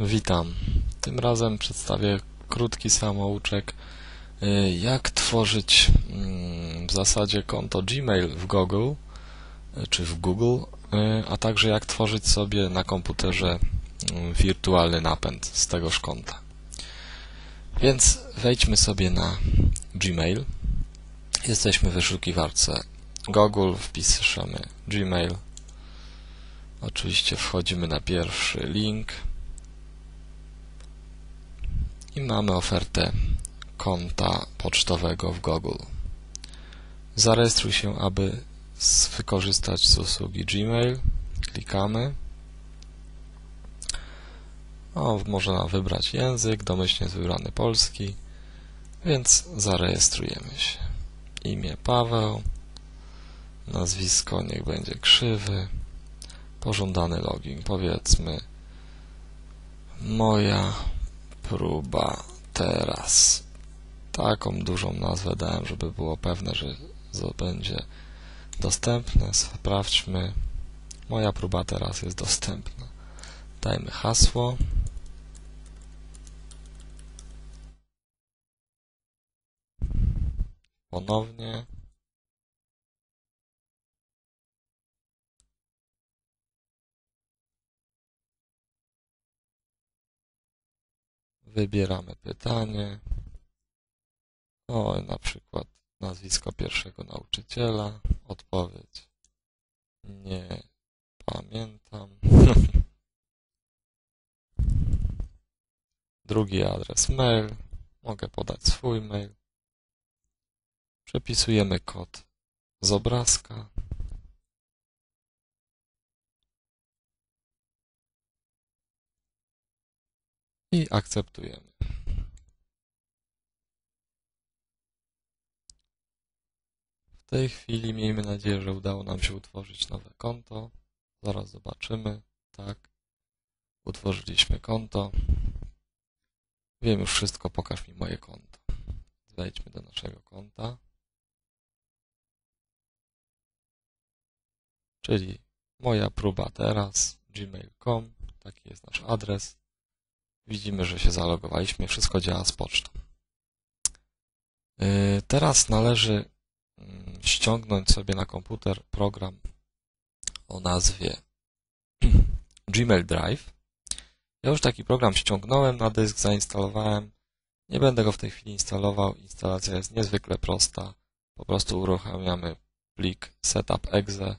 Witam. Tym razem przedstawię krótki samouczek, y, jak tworzyć mm, w zasadzie konto Gmail w Google y, czy w Google, y, a także jak tworzyć sobie na komputerze mm, wirtualny napęd z tegoż konta. Więc wejdźmy sobie na Gmail. Jesteśmy w wyszukiwarce Google, wpiszemy Gmail. Oczywiście wchodzimy na pierwszy link i mamy ofertę konta pocztowego w Google. Zarejestruj się, aby wykorzystać z usługi Gmail. Klikamy. O, można wybrać język, domyślnie jest wybrany polski, więc zarejestrujemy się. Imię Paweł, nazwisko niech będzie krzywy, pożądany login, powiedzmy moja próba teraz. Taką dużą nazwę dałem, żeby było pewne, że będzie dostępne. Sprawdźmy. Moja próba teraz jest dostępna. Dajmy hasło. Ponownie. Wybieramy pytanie. O, na przykład nazwisko pierwszego nauczyciela. Odpowiedź. Nie pamiętam. Drugi adres mail. Mogę podać swój mail. Przepisujemy kod z obrazka. I akceptujemy. W tej chwili miejmy nadzieję, że udało nam się utworzyć nowe konto. Zaraz zobaczymy. Tak. Utworzyliśmy konto. Wiem już wszystko, pokaż mi moje konto. Wejdźmy do naszego konta. Czyli moja próba teraz, gmail.com, taki jest nasz adres. Widzimy, że się zalogowaliśmy, wszystko działa z pocztą. Y, teraz należy mm, ściągnąć sobie na komputer program o nazwie Gmail Drive. Ja już taki program ściągnąłem, na dysk zainstalowałem. Nie będę go w tej chwili instalował. Instalacja jest niezwykle prosta. Po prostu uruchamiamy plik setup.exe,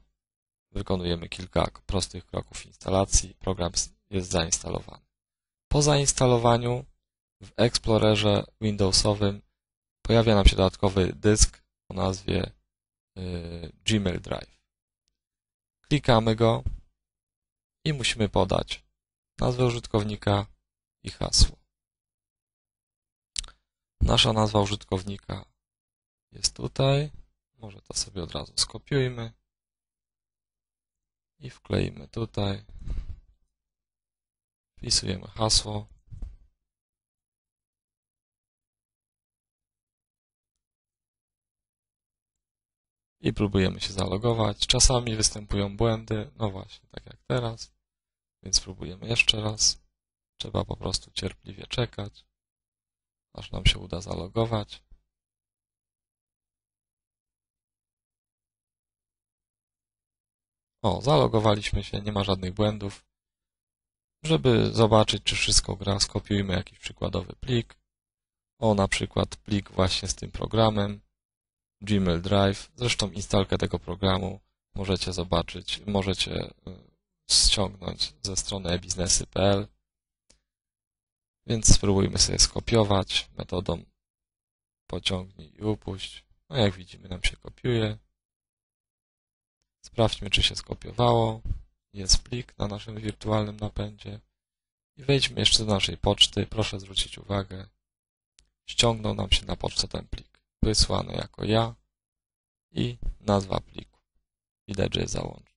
wykonujemy kilka prostych kroków instalacji. Program jest zainstalowany. Po zainstalowaniu w Explorerze Windowsowym pojawia nam się dodatkowy dysk o nazwie y, Gmail Drive. Klikamy go i musimy podać nazwę użytkownika i hasło. Nasza nazwa użytkownika jest tutaj. Może to sobie od razu skopiujmy i wkleimy tutaj. Wpisujemy hasło. I próbujemy się zalogować. Czasami występują błędy, no właśnie, tak jak teraz. Więc spróbujemy jeszcze raz. Trzeba po prostu cierpliwie czekać, aż nam się uda zalogować. O, zalogowaliśmy się, nie ma żadnych błędów. Żeby zobaczyć, czy wszystko gra, skopiujmy jakiś przykładowy plik. O, na przykład plik właśnie z tym programem Gmail Drive. Zresztą instalkę tego programu możecie zobaczyć, możecie e, ściągnąć ze strony e-biznesy.pl. Więc spróbujmy sobie skopiować metodą pociągnij i upuść. No jak widzimy nam się kopiuje. Sprawdźmy, czy się skopiowało jest plik na naszym wirtualnym napędzie. I wejdźmy jeszcze do naszej poczty. Proszę zwrócić uwagę, ściągnął nam się na pocztę ten plik. Wysłany jako ja i nazwa pliku. Widać, że jest załącznik.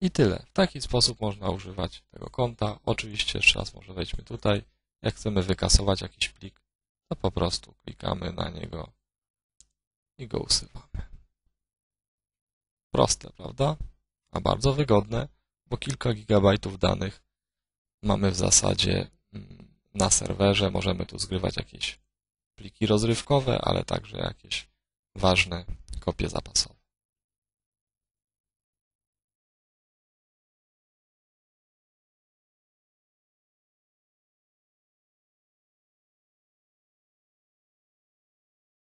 I tyle. W taki sposób można używać tego konta. Oczywiście jeszcze raz może wejdźmy tutaj. Jak chcemy wykasować jakiś plik, to po prostu klikamy na niego i go usuwamy. Proste, prawda? A bardzo wygodne, bo kilka gigabajtów danych mamy w zasadzie mm, na serwerze, możemy tu zgrywać jakieś pliki rozrywkowe, ale także jakieś ważne kopie zapasowe.